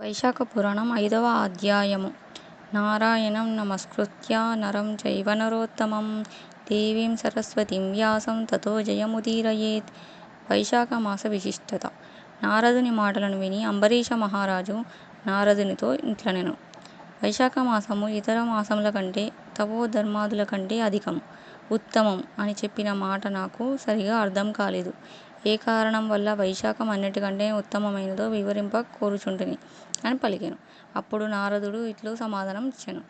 వైశాఖ పురాణం ఐదవ అధ్యాయము. నారాయణం నమస్కృత్య నరం చైవ నరోత్తమం. దేవీం సరస్వతిం వ్యాసం తతో జయముదీరయేత్. వైశాఖ మాస విశిష్టత. నారదుని మాటలను విని అంబరీష మహారాజు నారదునితో ఇట్లనెను. వైశాఖ మాసము ఇతర మాసముల కంటే తపోధర్మాదుల కంటే అధికం ఉత్తమం అని చెప్పిన మాట నాకు సరిగా అర్థం కాలేదు. ఏ కారణం వల్ల వైశాఖం అన్నిటికంటే ఉత్తమమైనదో వివరింప కోరుచుంటిని అని పలికెను. అప్పుడు నారదుడు ఇట్లు సమాధానం ఇచ్చెను.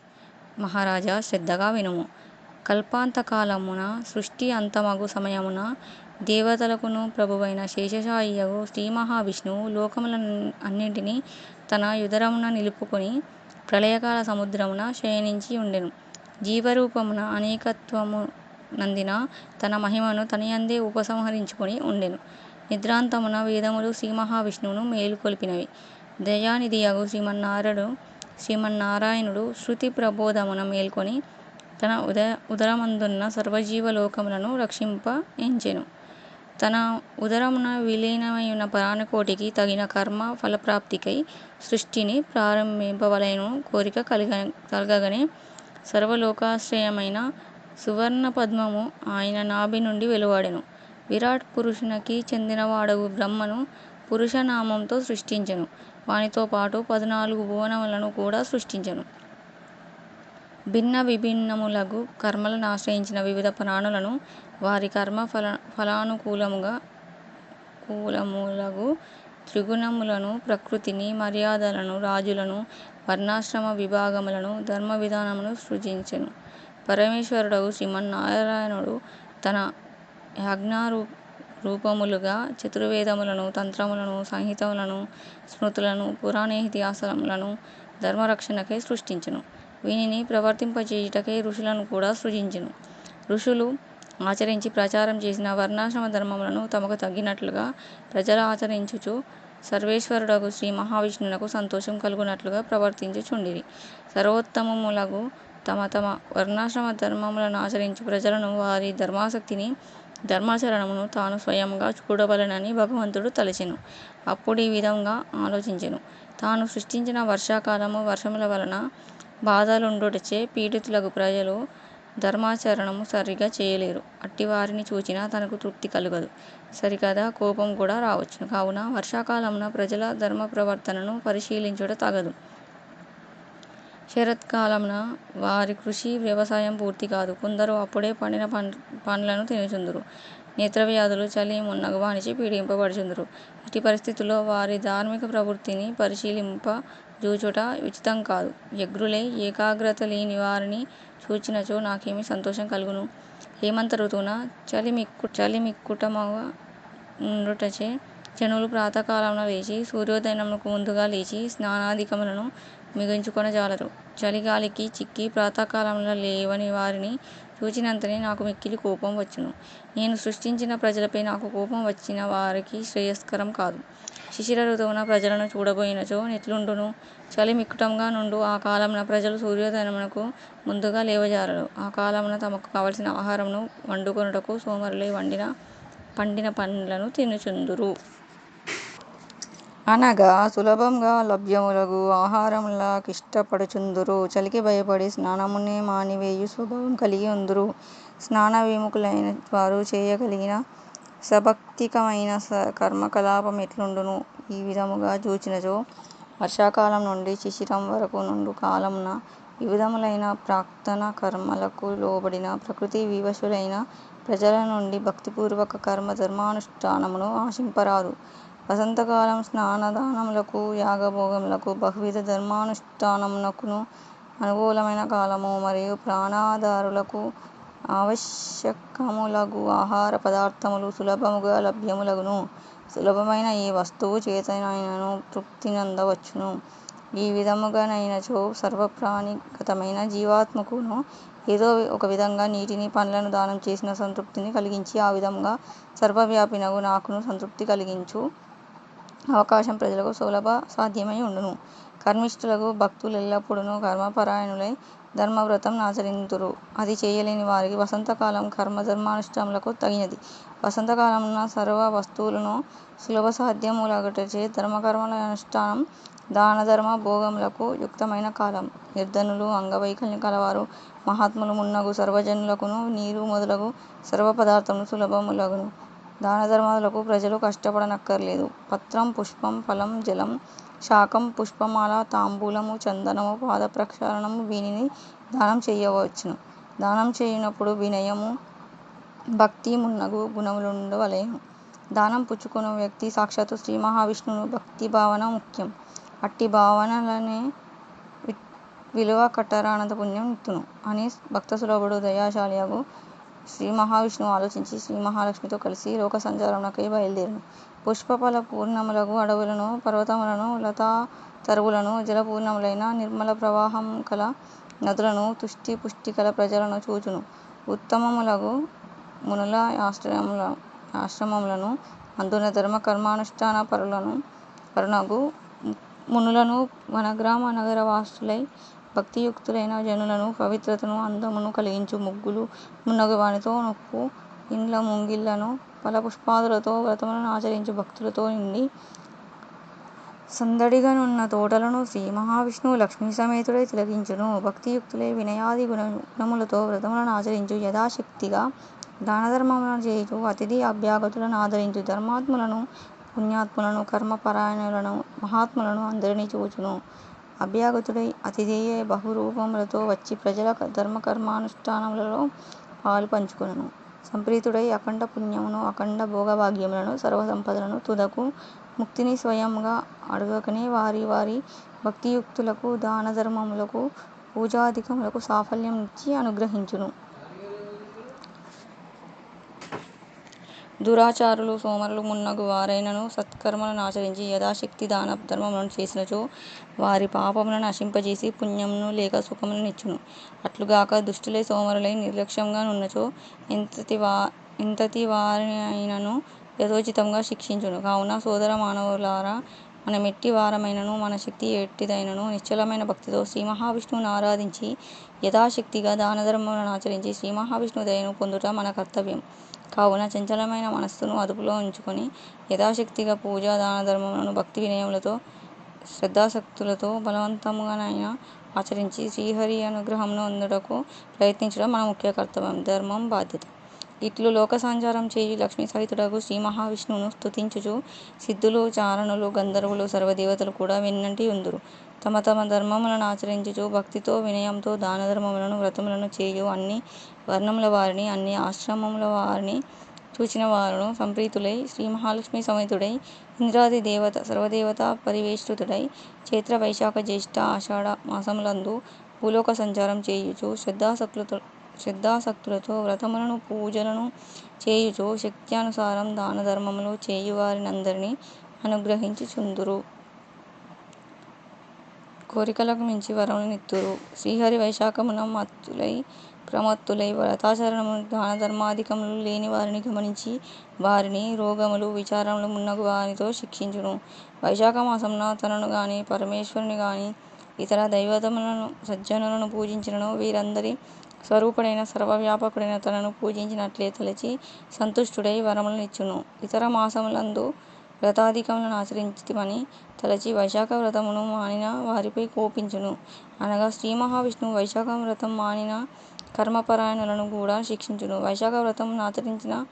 మహారాజా శ్రద్ధగా వినుము. కల్పాంతకాలమున సృష్టి అంతమగు సమయమున దేవతలకును ప్రభువైన శేషశాయియగు శ్రీ మహావిష్ణువు లోకముల అన్నింటినీ తన యుదరమున నిలుపుకొని ప్రళయకాల సముద్రమున శయనించి ఉండెను. జీవరూపమున అనేకత్వము నందిన తన మహిమను తనయందే ఉపసంహరించుకొని ఉండెను. నిద్రాంతమున వేదములు శ్రీ మహావిష్ణువును మేలుకొల్పినవి దయానిధియగు శ్రీమన్నారాయణుడు శ్రీమన్నారాయణుడు శృతి ప్రబోధమున మేల్కొని తన ఉద ఉదరమందున్న సర్వజీవలోకములను రక్షింప ఎంచెను. తన ఉదరమున విలీనమైన ప్రాణకోటికి తగిన కర్మ ఫలప్రాప్తికై సృష్టిని ప్రారంభింపవలైన కోరిక కలిగ కలగగానే సర్వలోకాశ్రయమైన సువర్ణ పద్మము ఆయన నాభి నుండి వెలువడెను. విరాట్ పురుషునికి చెందినవాడగు బ్రహ్మను పురుషనామంతో సృష్టించెను. వానితో పాటు పద్నాలుగు భువనములను కూడా సృష్టించెను. భిన్న విభిన్నములగు కర్మలనాశ్రయించిన వివిధ ప్రాణులను వారి కర్మ ఫల ఫలానుకూలముగా కూలములగు త్రిగుణములను ప్రకృతిని మర్యాదలను రాజులను వర్ణాశ్రమ విభాగములను ధర్మ విధానమును సృజించెను. పరమేశ్వరుడగు శ్రీమన్నారాయణుడు తన యాజ్ఞారూ రూపములుగా చతుర్వేదములను తంత్రములను సంహితములను స్మృతులను పురాణేతిహాసములను ధర్మరక్షణకై సృష్టించెను. వీనిని ప్రవర్తింపజేయుటకై ఋషులను కూడా సృజించెను. ఋషులు ఆచరించి ప్రచారం చేసిన వర్ణాశ్రమ ధర్మములను తమకు తగ్గినట్లుగా ప్రజలు ఆచరించుచు సర్వేశ్వరుడగు శ్రీ మహావిష్ణునకు సంతోషం కలుగునట్లుగా ప్రవర్తించుచుండిరి. సర్వోత్తమములగు తమ తమ వర్ణాశ్రమ ధర్మములను ఆచరించి ప్రజలను వారి ధర్మాసక్తిని ధర్మాచరణమును తాను స్వయంగా చూడవలెనని భగవంతుడు తలచెను. అప్పుడు ఈ విధంగా ఆలోచించెను. తాను సృష్టించిన వర్షాకాలము వర్షముల వలన బాధలుండుటచే పీడితులకు ప్రజలు ధర్మాచరణము సరిగా చేయలేరు. అట్టి వారిని చూచినా తనకు తృప్తి కలుగదు. సరికదా కోపం కూడా రావచ్చును. కావున వర్షాకాలమున ప్రజల ధర్మ ప్రవర్తనను పరిశీలించుట తగదు. శరత్కాలమున వారి కృషి వ్యవసాయం పూర్తి కాదు. కొందరు అప్పుడే పండిన పండ్లను తినుచుందురు. నేత్రవ్యాధులు చలి మున్నగు వానిచే పీడింపబడుచుందురు. ఇట్టి పరిస్థితుల్లో వారి ధార్మిక ప్రవృత్తిని పరిశీలింపజూచుట ఉచితం కాదు. వ్యగ్రులై ఏకాగ్రత లేని వారిని చూచినచో నాకేమి సంతోషం కలుగును. హేమంత ఋతువున చలిమిక్కు ఉండుటచే జనులు ప్రాతకాలమున లేచి సూర్యోదయమునకు ముందుగా లేచి స్నానాదికములను ముగించుకొనజాలరు చలిగాలికి చిక్కి ప్రాతకాలంలో లేవని వారిని చూచినంతనే నాకు మిక్కిలి కోపం వచ్చును. నేను సృష్టించిన ప్రజలపై నాకు కోపం వచ్చిన వారికి శ్రేయస్కరం కాదు. శిశిర ఋతువున ప్రజలను చూడబోయినచో నెట్లుండును. చలి మిక్కుటంగా నుండు ఆ కాలమున ప్రజలు సూర్యోదయమునకు ముందుగా లేవజాలరు ఆ కాలమున తమకు కావలసిన ఆహారమును వండుకొనుటకు సోమరులై వండిన పండిన పండ్లను తినుచుందురు. అనగా సులభంగా లభ్యములగు ఆహారముల కిష్టపడుచుందురు. చలికి భయపడి స్నానమునే మానివేయు స్వభావం కలిగి ఉందురు. స్నాన విముఖులైన వారు చేయగలిగిన సభక్తికమైన కర్మకలాపం ఎట్లుండును ఈ విధముగా చూచినచో వర్షాకాలం నుండి శిశిరం వరకు నుండు కాలమున వివిధములైన ప్రాక్తన కర్మలకు లోబడిన ప్రకృతి వివశులైన ప్రజల నుండి భక్తిపూర్వక కర్మ ధర్మానుష్ఠానమును ఆశింపరాదు వసంతకాలం స్నానదానములకు యాగభోగములకు బహువిధ ధర్మానుష్ఠానమునకును అనుకూలమైన కాలము మరియు ప్రాణాధారులకు ఆవశ్యకములగు ఆహార పదార్థములు సులభముగా లభ్యములగును. సులభమైన ఈ వస్తువు చేతనైనను తృప్తినందవచ్చును. ఈ విధముగానైనచో సర్వప్రాణిగతమైన జీవాత్మకును ఏదో ఒక విధంగా నీటిని పండ్లను దానం చేసిన సంతృప్తిని కలిగించి ఆ విధముగా సర్వవ్యాపినగు నాకును సంతృప్తి కలిగించు. అవకాశం ప్రజలకు సులభ సాధ్యమై ఉండును కర్మిష్ఠులకు భక్తులు ఎల్లప్పుడూ కర్మపరాయణులై ధర్మవ్రతం ఆచరింతురు అది చేయలేని వారికి వసంతకాలం కర్మ ధర్మానుష్ఠానములకు తగినది వసంతకాలమున సర్వ వస్తువులను సులభ వస్తువులును ధర్మకర్మల అనుష్ఠానం దానధర్మ భోగములకు యుక్తమైన కాలం. నిర్ధనులు, అంగవైకల్యం కలవారు, మహాత్ములు మున్నగు సర్వజనులకును నీరు మొదలగు సర్వ పదార్థములు సులభములగును. దానధర్మాలకు ప్రజలు కష్టపడనక్కర్లేదు పత్రం, పుష్పం, ఫలం, జలం, శాఖం, పుష్పమాల, తాంబూలము, చందనము, పాదప్రక్షాళనము వీనిని దానం చేయవచ్చును. దానం చేయునప్పుడు వినయము, భక్తి మున్నగు గుణములుండవలెను. దానం పుచ్చుకున్న వ్యక్తి సాక్షాత్తు భక్తి భావన ముఖ్యం. అట్టి భావనలనే విలువ కట్టరానంత పుణ్యం ఇత్తును అని భక్త సులభుడు దయాశాలియగు శ్రీ మహావిష్ణువు ఆలోచించి శ్రీ మహాలక్ష్మితో కలిసి లోక సంచారమునకై పుష్ప పుష్పఫల పూర్ణములగు అడవులను, పర్వతములను, లతాతరువులను, జలపూర్ణములైన కల నదులను, తుష్టి పుష్టి కల ప్రజలను చూచును. ఉత్తమములగు మునుల ఆశ్రమములను, అందున ధర్మ కర్మానుష్ఠాన పరునగు మునులను, వనగ్రామ నగర వాసులై భక్తియుక్తులైన జనులను, పవిత్రతను, అందమును కలిగించు ముగ్గులు మున్నగు వానితో నొప్పు ఇండ్ల ముంగిళ్ళను, ఫలపుష్పాదులతో వ్రతములను ఆచరించు భక్తులతో నిండి సందడిగనున్న తోటలను శ్రీ మహావిష్ణువు లక్ష్మీ సమేతుడే తిలకించును. భక్తియుక్తులై వినయాది గుణములతో వ్రతములను ఆచరించు, యథాశక్తిగా దానధర్మములను చేయుచు, అతిథి అభ్యాగతులను ఆదరించు ధర్మాత్ములను, పుణ్యాత్ములను, కర్మపరాయణులను, మహాత్ములను అందరినీ చూచును. అభ్యాగతుడై అతిధేయ బహురూపములతో వచ్చి ప్రజల ధర్మకర్మానుష్ఠానములలో పాలు పంచుకొనెను. సంప్రీతుడై అఖండ పుణ్యమును, అఖండ భోగభాగ్యములను, సర్వసంపదలను, తుదకు ముక్తిని స్వయముగా అడుగకనే వారి వారి భక్తియుక్తులకు దానధర్మములకు పూజాదికములకు సాఫల్యం నిచ్చి అనుగ్రహించును. దురాచారులు, సోమరులు మున్నగు వారైనను సత్కర్మలను ఆచరించి యథాశక్తి దాన ధర్మములను చేసినచో వారి పాపములను నశింపజేసి పుణ్యమును లేక సుఖమును ఇచ్చును అట్లుగాక దుష్టులై సోమరులై నిర్లక్ష్యముగా నున్నచో ఎంతటి వారినైనను యథోచితంగా శిక్షించును. కావున సోదర మానవులారా మనమెట్టి వారమైనను మన శక్తి ఎట్టిదైనను నిశ్చలమైన భక్తితో శ్రీ మహావిష్ణువును ఆరాధించి యథాశక్తిగా దాన ధర్మాలను ఆచరించి శ్రీ మహావిష్ణువు దయను పొందుట మన కర్తవ్యం. కావున చంచలమైన మనస్సును అదుపులో ఉంచుకొని యథాశక్తిగా పూజా దానధర్మములను భక్తి వినయములతో శ్రద్ధాశక్తులతో బలవంతముగానైనా ఆచరించి శ్రీహరి అనుగ్రహమును అందుటకు ప్రయత్నించడం మన ముఖ్య కర్తవ్యం, ధర్మం, బాధ్యత. ఇట్లు లోకసంచారము చేయు శ్రీ మహావిష్ణువును స్తుతించుచు సిద్ధులు, చారణులు, గంధర్వులు, సర్వదేవతలు కూడా వెన్నంటి ఉందురు. తమ తమ ధర్మములను ఆచరించుచు భక్తితో వినయముతో దానధర్మములను వ్రతములను చేయు అన్ని వర్ణముల వారిని అన్ని ఆశ్రమముల వారిని చూచిన వారును సంప్రీతులై శ్రీమహాలక్ష్మీ సమేతుడై ఇంద్రాది దేవత సర్వదేవత పరివేష్టుతుడై చైత్ర, వైశాఖ, జ్యేష్ఠ ఆషాఢ మాసములందు భూలోక సంచారం చేయుచు శ్రద్ధాసక్తులతో వ్రతములను పూజలను చేయుచు శక్త్యానుసారము దానధర్మములు చేయువారినందరినీ అనుగ్రహించుచుందురు. కోరికలకు మించి వరములు శ్రీహరి వైశాఖమున మత్తులై ప్రమత్తులై వ్రతాచరణము దానధర్మాదికములు లేని వారిని గమనించి వారిని రోగములు, విచారములు మున్నగు వారితో శిక్షించును. వైశాఖమాసమున తనను గాని పరమేశ్వరుని గాని ఇతర దైవతములను సజ్జనులను పూజించినను వీరందరి స్వరూపుడైన సర్వవ్యాపకుడైన తనను పూజించినట్లే తలచి సంతుష్టుడై వరములు నిచ్చును. ఇతర మాసములందు వ్రతాధికములను నాచరించితిమని తలచి వైశాఖ వ్రతమును మానిన వారిపై కోపించును. అనగా శ్రీ మహావిష్ణువు వైశాఖ వ్రతం మానిన కర్మపరాయణులను కూడా శిక్షించును. వైశాఖ వ్రతం ఆచరించిన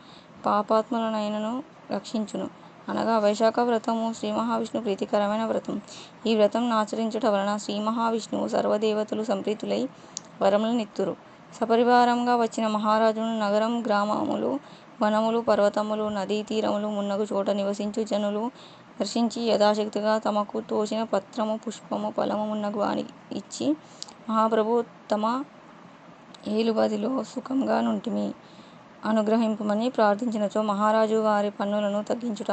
పాపాత్ములనైనను రక్షించును. అనగా వైశాఖ వ్రతము శ్రీ మహావిష్ణు ప్రీతికరమైన వ్రతం. ఈ వ్రతం నాచరించుట వలన శ్రీ మహావిష్ణువు సర్వదేవతలు సంప్రీతులై వరములు సపరివారంగా వచ్చిన మహారాజును నగరం, గ్రామములు, వనములు, పర్వతములు, నదీ తీరములు మున్నగు చోట నివసించు జనులు దర్శించి యథాశక్తిగా తమకు తోచిన పత్రము, పుష్పము, ఫలము మున్నగు వాని ఇచ్చి మహాప్రభు తమ ఏలుబదిలో సుఖంగా నుంటిమి. అనుగ్రహింపుమని ప్రార్థించినచో మహారాజు వారి పన్నులను తగ్గించుట,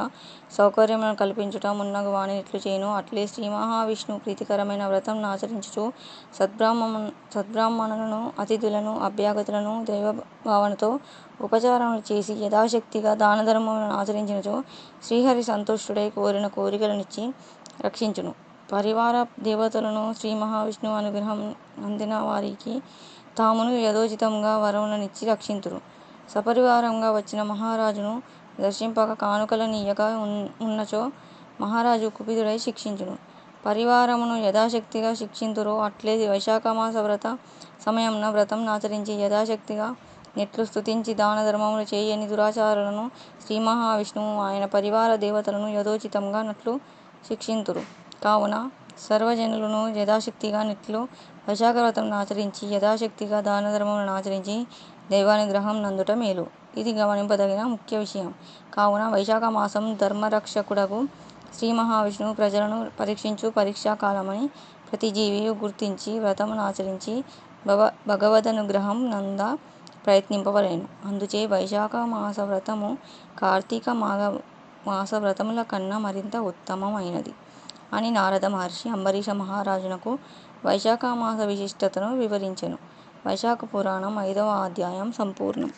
సౌకర్యములను కల్పించుట మున్నగు వాణినిట్లు చేయను అట్లే శ్రీ మహావిష్ణు ప్రీతికరమైన వ్రతము నాచరించుచు సద్బ్రాహ్మణులను, అతిథులను, అభ్యాగతులను దైవభావనతో ఉపచారములు చేసి యథాశక్తిగా దానధర్మములను ఆచరించినచో శ్రీహరి సంతుష్టుడై కోరిన కోరికలు నిచ్చి రక్షించును. పరివార దేవతలను శ్రీ మహావిష్ణువు అనుగ్రహం అందిన వారికి తామును యథోచితంగా వరములనిచ్చి రక్షింతురు. సపరివారముగా వచ్చిన మహారాజును దర్శింపక కానుకల నీయక ఉన్నచో మహారాజు కుపితుడై శిక్షించును. పరివారమును యథాశక్తిగా శిక్షింతురో అట్లే వైశాఖమాస వ్రత సమయమున వ్రతం నాచరించి యథాశక్తిగా నెట్లు స్తుతించి దాన ధర్మములు చేయని దురాచారులను శ్రీమహావిష్ణువు ఆయన పరివార దేవతలను యథోచితంగా నట్లు శిక్షింతురు. కావున సర్వజనులను యథాశక్తిగా నెట్లు వైశాఖ వ్రతం ఆచరించి యథాశక్తిగా దాన ధర్మములను ఆచరించి దైవానుగ్రహం నందుట మేలు. ఇది గమనింపదగిన ముఖ్య విషయం. కావున వైశాఖ మాసం ధర్మరక్షకుడకు శ్రీ మహావిష్ణువు ప్రజలను పరీక్షించు పరీక్షా కాలమని ప్రతి జీవియు గుర్తించి వ్రతము నాచరించి భగవదనుగ్రహం నంద ప్రయత్నింపవలేను అందుచే వైశాఖ మాస వ్రతము కార్తీక మాస వ్రతముల కన్నా మరింత ఉత్తమమైనది అని నారద మహర్షి అంబరీష మహారాజునకు వైశాఖమాస విశిష్టతను వివరించెను. వైశాఖ పురాణం ఐదవ అధ్యాయం సంపూర్ణం.